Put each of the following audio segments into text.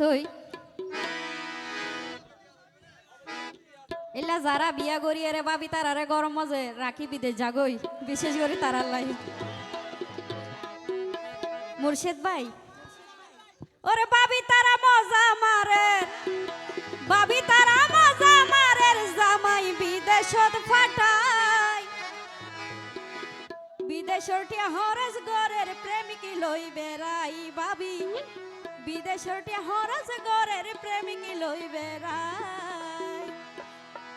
তুই? এলা যারা বিয়া করি আরে ভাবি, তারারে গরম মজে রাখি বিদেশ জাগই, বিশেষ করে তারার লাই মুর্শেদ ভাই? ওরে ভাবি, তারা মজা মারে। ভাবি, তারা মজা মারে জামাই বিদেশত ফাটায় বিদেশর টিয়া হরস গরের প্রেমিক লই বেড়াই ভাবি। বিদেশর টিয়া হরস গরের প্রেমিক লই বেড়াই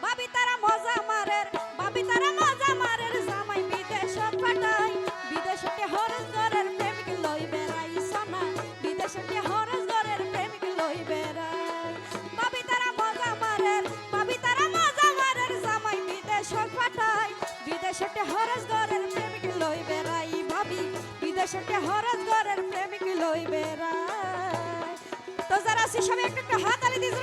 ভাবি তারা মজা মারের, ভাবি তারা মজা মারের জামাই বিদেশত ফাটাই বিদেশর টিয়া হরস গরের প্রেমিক লই বেড়াই সোনা। বিদেশর টিয়া হরস গরের প্রেমিক লই বেড়াই ভাবি তারা মজা মারের, ভাবি তারা মজা মারের জামাই বিদেশত ফাটাই বিদেশতে হরস গরের প্রেমিক লই বেড়াই ভাবি। বিদেশতে হরস গরের প্রেমিক লই বেড়াই তো একটা হাত আলি দিস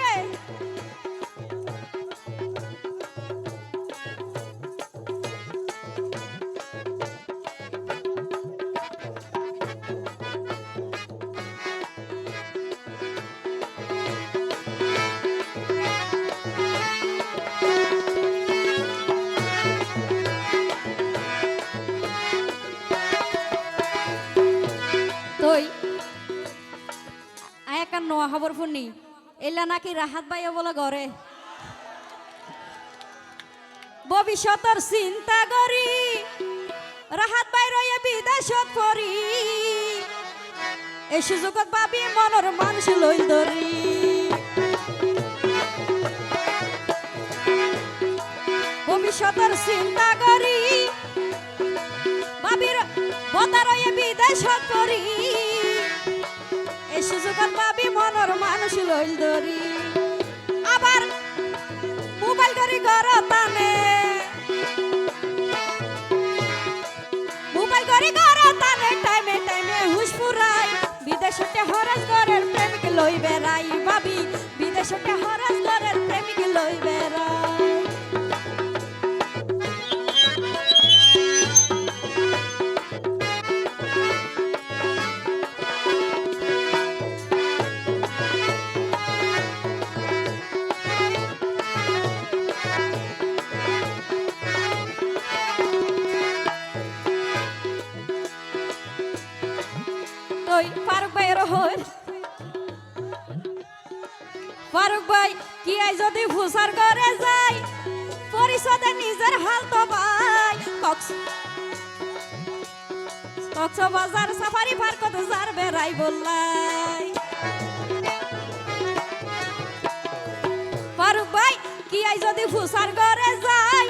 আয়াকার নোয়া খবর শুনি। এলা নাকি রাহাত বাইয়া বলে ঘরে ভবিষ্যতর চিন্তা করি রাহাত বাই রয়ে বিদেশত পরি এই সুযোগত ভাবি মনৰ মানুষ লৈ ধৰি। ভবিষ্যতর চিন্তা করি ভাবির বতারয়ে বিদেশত পরি এই মোবাইল কৰি ঘর টানে। মোবাইল কৰি ঘর টানে, টাইমে টাইমে হুশ ফুরাই। বিদেশতে হরস ঘরের প্রেমিক লই বেড়াই ভাবি। তুই ফারুক ভাইয়ের হই ফারুক ভাই, কি আই যদি ফুসার করে যাই পরিষদে নিজের হাল তো ভাই। কক্স কক্সবাজার সাফারি পার্কত যার বেড়াই বললাই। ফারুক ভাই, কি আই যদি ফুসার করে যাই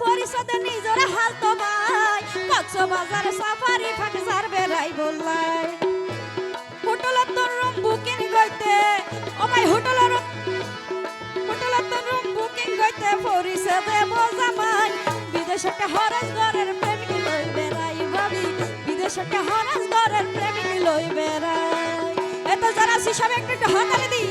পরিষদে নিজের হাল তো ভাই। কক্সবাজার সাফারি পার্ক যার বেড়াই বললাই। বিদেশকে হরস ঘরের প্রেমিক লই বেড়াই ভাবি। বিদেশকে হরস ঘরের প্রেমিক লই বেড়াই। এত যারা শিশাবে একটু হাতালে দি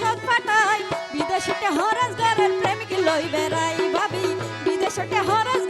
বিদেশত পাঠাই বিদেশতে হরস ঘরের প্রেমিক লই বেড়াই ভাবি। বিদেশে হরস